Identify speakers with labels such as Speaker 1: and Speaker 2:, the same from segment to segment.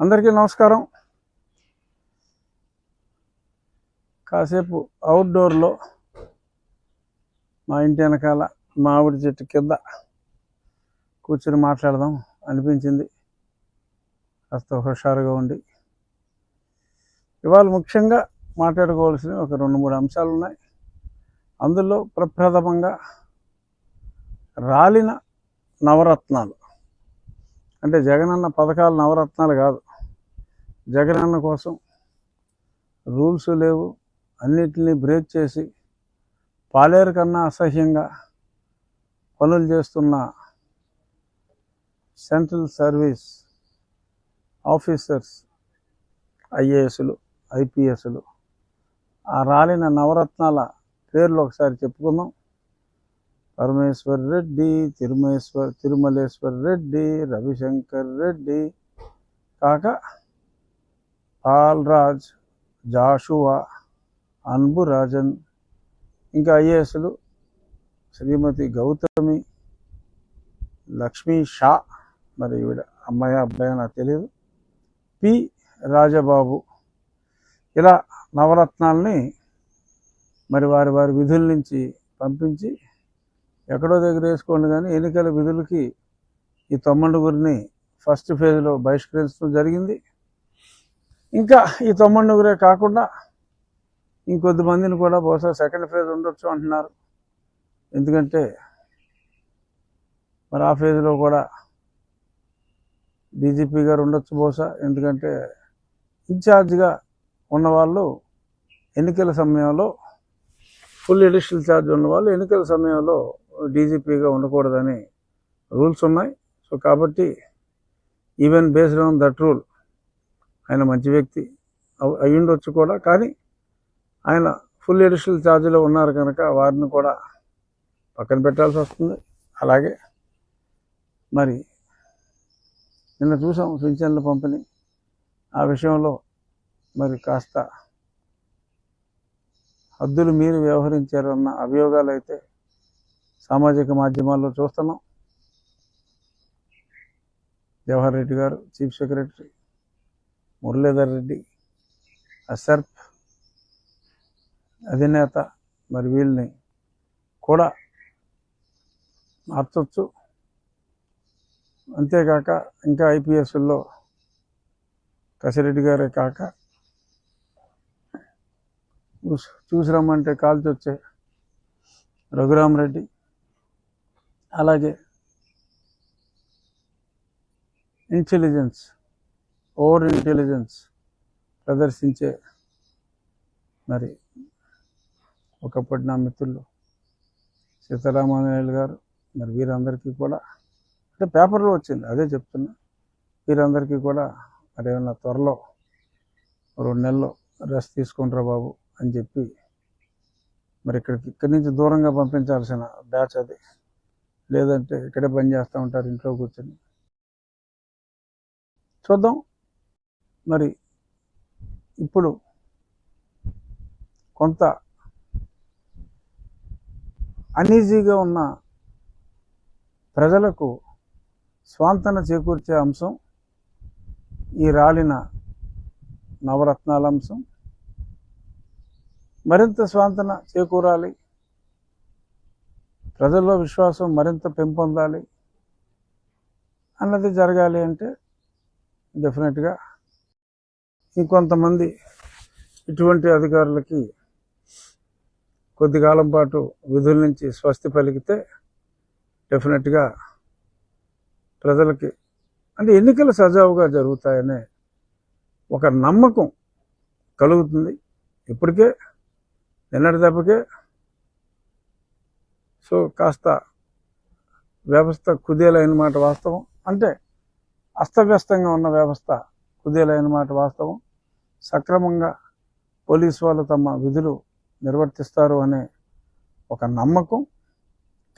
Speaker 1: అందరికీ నమస్కారం. కాసేపు అవుట్డోర్లో మా ఇంటి వెనకాల మామిడి చెట్టు కింద కూర్చొని మాట్లాడదాం అనిపించింది. కాస్త హుషారుగా ఉండి. ఇవాళ ముఖ్యంగా మాట్లాడుకోవాల్సిన ఒక రెండు మూడు అంశాలు ఉన్నాయి. అందులో ప్రప్రథమంగా రాలిన నవరత్నాలు. అంటే జగనన్న పథకాలు నవరత్నాలు కాదు. జగనన్న కోసం రూల్స్ లేవు అన్నిటినీ బ్రేక్ చేసి పాలేరు కన్నా అసహ్యంగా పనులు చేస్తున్న సెంట్రల్ సర్వీస్ ఆఫీసర్స్ ఐఏఎస్లు ఐపీఎస్లు ఆ రాలిన నవరత్నాల పేర్లు ఒకసారి చెప్పుకుందాం. పరమేశ్వర్ రెడ్డి తిరుమేశ్వర్ తిరుమలేశ్వర్ రెడ్డి రవిశంకర్ రెడ్డి కాక పాల్రాజ్ జాషువా అన్బురాజన్ ఇంకా ఐఏఎస్లు శ్రీమతి గౌతమి లక్ష్మీ షా మరి ఈవిడ అమ్మాయి అబ్బాయి నాకు తెలియదు పి. రాజబాబు. ఇలా నవరత్నాల్ని మరి వారి వారి విధుల నుంచి పంపించి ఎక్కడో దగ్గర వేసుకోండి కానీ ఎన్నికల విధులకి ఈ తొమ్మండుగురిని ఫస్ట్ ఫేజ్లో బహిష్కరించడం జరిగింది. ఇంకా ఈ తొమ్మండుగురే కాకుండా ఇంకొద్ది మందిని కూడా బహుశా సెకండ్ ఫేజ్ ఉండొచ్చు అంటున్నారు. ఎందుకంటే మరి ఆ ఫేజ్లో కూడా డీజీపీ గారు ఉండొచ్చు బహుశా. ఎందుకంటే ఇన్ఛార్జ్గా ఉన్నవాళ్ళు ఎన్నికల సమయంలో ఫుల్ ఎడిషనల్ ఛార్జ్ ఉన్నవాళ్ళు ఎన్నికల సమయంలో డీజీపీగా ఉండకూడదని రూల్స్ ఉన్నాయి. సో కాబట్టి even based on that rule ఆయన మంచి వ్యక్తి అయ్యుండొచ్చు కూడా. కానీ ఆయన ఫుల్ ఎడిషనల్ ఛార్జీలో ఉన్నారు కనుక వారిని కూడా పక్కన పెట్టాల్సి వస్తుంది. అలాగే మరి నిన్న చూసాం పింఛన్ల పంపిణీ. ఆ విషయంలో మరి కాస్త హద్దులు మీరు వ్యవహరించారు అన్న అభియోగాలు అయితే సామాజిక మాధ్యమాల్లో చూస్తున్నాం. జవహర్ రెడ్డి గారు చీఫ్ సెక్రటరీ మురళీధర్ రెడ్డి అసర్ఫ్ అధినేత మరి వీళ్ళని కూడా మార్చొచ్చు. అంతేకాక ఇంకా ఐపీఎస్లో కసిరెడ్డి గారే కాక చూసి రమ్మంటే కాల్చి వచ్చే రఘురామరెడ్డి అలాగే ఇంటెలిజెన్స్ ఓవర్ ఇంటెలిజెన్స్ ప్రదర్శించే మరి ఒకప్పటి నా మిత్రులు సీతారామానాయుడు గారు మరి వీరందరికీ కూడా అంటే పేపర్లో వచ్చింది అదే చెప్తున్నా. వీరందరికీ కూడా మరి ఏమన్నా త్వరలో రెండు నెలలు రెస్ట్ తీసుకుంటారా బాబు అని చెప్పి మరి ఇక్కడికి ఇక్కడి నుంచి దూరంగా పంపించాల్సిన బ్యాచ్ అది. లేదంటే ఇక్కడే పని చేస్తూ ఉంటారు ఇంట్లో కూర్చొని. చూద్దాం. మరి ఇప్పుడు కొంత అనీజీగా ఉన్న ప్రజలకు స్వాంతన చేకూర్చే అంశం ఈ రాలిన నవరత్నాల అంశం. మరింత స్వాంతన చేకూరాలి. ప్రజల్లో విశ్వాసం మరింత పెంపొందాలి. అన్నది జరగాలి అంటే డెఫినెట్గా ఇంకొంతమంది ఇటువంటి అధికారులకి కొద్ది కాలం పాటు విధుల నుంచి స్వస్తి పలికితే డెఫినెట్గా ప్రజలకి అంటే ఎన్నికలు సజావుగా జరుగుతాయనే ఒక నమ్మకం కలుగుతుంది. ఇప్పటికే నిన్నటి దెబ్బకే సో కాస్త వ్యవస్థ కుదేలైన మాట వాస్తవం. అంటే అస్తవ్యస్తంగా ఉన్న వ్యవస్థ కుదేలైన మాట వాస్తవం. సక్రమంగా పోలీసు వాళ్ళు తమ విధులు నిర్వర్తిస్తారు అనే ఒక నమ్మకం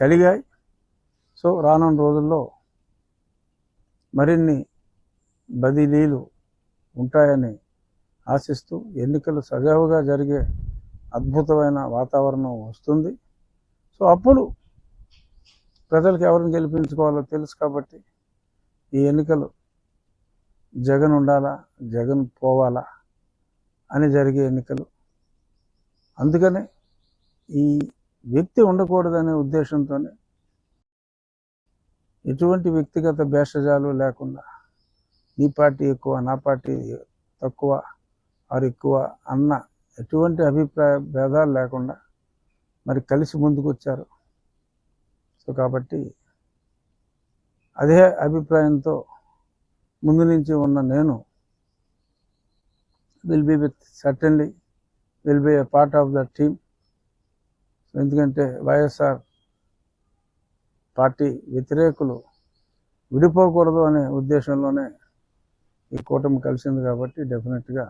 Speaker 1: కలిగాయి. సో రానున్న రోజుల్లో మరిన్ని బదిలీలు ఉంటాయని ఆశిస్తూ ఎన్నికలు సజావుగా జరిగే అద్భుతమైన వాతావరణం వస్తుంది. సో అప్పుడు ప్రజలకు ఎవరిని గెలిపించుకోవాలో తెలుసు కాబట్టి ఈ ఎన్నికలు జగన్ ఉండాలా జగన్ పోవాలా? అని జరిగే ఎన్నికలు. అందుకనే ఈ వ్యక్తి ఉండకూడదనే ఉద్దేశంతోనే ఎటువంటి వ్యక్తిగత భేషజాలు లేకుండా నీ పార్టీ ఎక్కువ నా పార్టీ తక్కువ వారు ఎక్కువ అన్న ఎటువంటి అభిప్రాయ భేదాలు లేకుండా మరి కలిసి ముందుకు వచ్చారు సో కాబట్టి అదే అభిప్రాయంతో ముందు నుంచి ఉన్న నేను will be with certainly will be a part of the team ఎందుకంటే వైఎస్ఆర్ పార్టీ వ్యతిరేకులు విడిపోకూడదు అనే ఉద్దేశంలోనే ఈ కూటమి కలిసింది కాబట్టి డెఫినెట్గా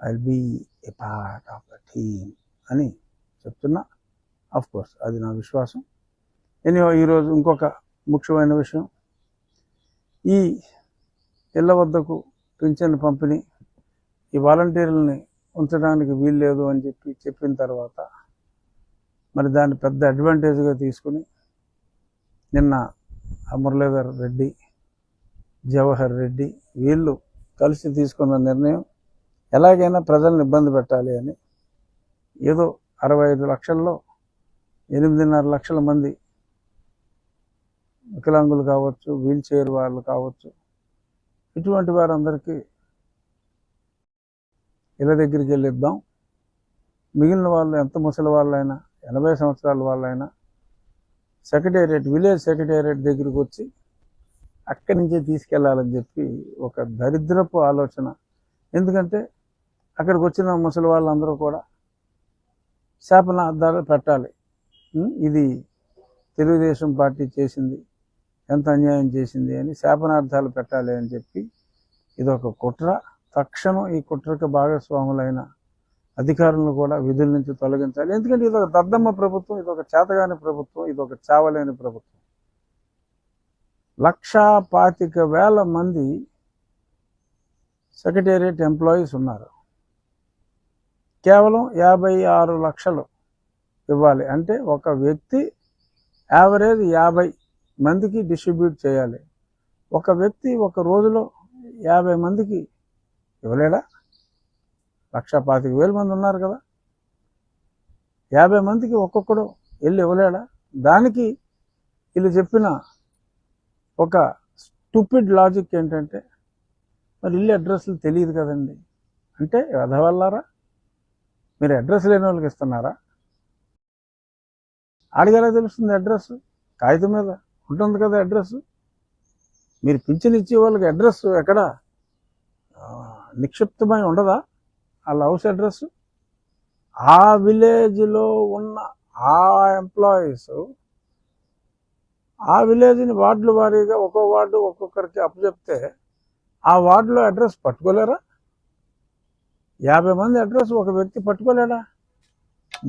Speaker 1: I be a part of the team అని చెప్తున్నా. ఆఫ్ కోర్స్ అది నా విశ్వాసం. ఎనివో ఈరోజు ఇంకొక ముఖ్యమైన విషయం. ఈ ఇళ్ళ వద్దకు పింఛన్ పంపిణీ ఈ వాలంటీర్లని ఉంచడానికి వీల్లేదు అని చెప్పి చెప్పిన తర్వాత మరి దాన్ని పెద్ద అడ్వాంటేజ్గా తీసుకుని నిన్న మురళీధర్ రెడ్డి జవహర్ రెడ్డి వీళ్ళు కలిసి తీసుకున్న నిర్ణయం ఎలాగైనా ప్రజలను ఇబ్బంది పెట్టాలి అని ఏదో అరవై ఐదు లక్షల్లో ఎనిమిదిన్నర లక్షల మంది వికలాంగులు కావచ్చు వీల్ చైర్ వాళ్ళు కావచ్చు ఇటువంటి వారందరికీ ఇళ్ళ దగ్గరికి వెళ్ళిద్దాం. మిగిలిన వాళ్ళు ఎంత ముసలి వాళ్ళైనా ఎనభై సంవత్సరాల వాళ్ళైనా సెక్రటేరియట్ విలేజ్ సెక్రటేరియట్ దగ్గరికి వచ్చి అక్కడి నుంచే తీసుకెళ్ళాలని చెప్పి ఒక దరిద్రపు ఆలోచన. ఎందుకంటే అక్కడికి వచ్చిన ముసలి వాళ్ళందరూ కూడా శాపనార్థాలు పెట్టాలి. ఇది తెలుగుదేశం పార్టీ చేసింది ఎంత అన్యాయం చేసింది అని శాపనార్థాలు పెట్టాలి అని చెప్పి ఇది ఒక కుట్ర. తక్షణం ఈ కుట్రకు భాగస్వాములైన అధికారులను కూడా విధుల నుంచి తొలగించాలి. ఎందుకంటే ఇది ఒక దద్దమ్మ ప్రభుత్వం ఇది ఒక చేతగాని ప్రభుత్వం ఇది ఒక చావలేని ప్రభుత్వం. లక్షా పాతిక వేల మంది సెక్రటేరియట్ ఎంప్లాయీస్ ఉన్నారు. కేవలం యాభై ఆరు లక్షలు ఇవ్వాలి. అంటే ఒక వ్యక్తి యావరేజ్ యాభై మందికి డిస్ట్రిబ్యూట్ చేయాలి. ఒక వ్యక్తి ఒక రోజులో యాభై మందికి ఇవ్వలేడా లక్ష పాతిక వేల మంది ఉన్నారు కదా. యాభై మందికి ఒక్కొక్కడు వెళ్ళి ఇవ్వలేడా? దానికి వీళ్ళు చెప్పిన ఒక స్టూపిడ్ లాజిక్ ఏంటంటే మరి ఇల్లు అడ్రస్లు తెలియదు కదండి. అంటే వెధవల్లారా మీరు అడ్రస్ లేని వాళ్ళకి ఇస్తున్నారా? అడిగేలా తెలుస్తుంది అడ్రస్? కాగితం మీద ఉంటుంది కదా అడ్రస్. మీరు పింఛన్ ఇచ్చే వాళ్ళకి అడ్రస్ ఎక్కడ? నిక్షిప్తమై ఉండదా? వాళ్ళ హౌస్ అడ్రస్? ఆ విలేజ్లో ఉన్న ఆ ఎంప్లాయీస్ ఆ విలేజ్ని వార్డుల వారీగా ఒక్కో వార్డు ఒక్కొక్కరికి అప్పచెప్తే ఆ వార్డులో అడ్రస్ పట్టుకోలేరా? యాభై మంది అడ్రస్ ఒక వ్యక్తి పట్టుకోలేడా?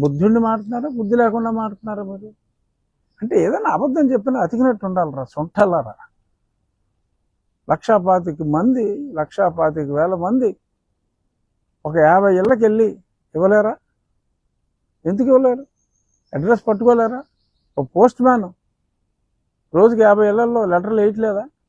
Speaker 1: బుద్ధుడిని మారుతున్నారా? బుద్ధి లేకుండా మారుతున్నారా మీరు? అంటే ఏదైనా అబద్ధం చెప్పినా అతికినట్టు ఉండాలిరా సొంటలారా లక్షా పాతిక మంది లక్షా పాతిక వేల మంది ఒక యాభై ఇళ్ళకి వెళ్ళి ఇవ్వలేరా? ఎందుకు ఇవ్వలేరు? అడ్రస్ పట్టుకోలేరా? ఒక పోస్ట్ మ్యాన్. రోజుకి యాభై ఇళ్ళలో లెటర్లు వేయట్లేదా?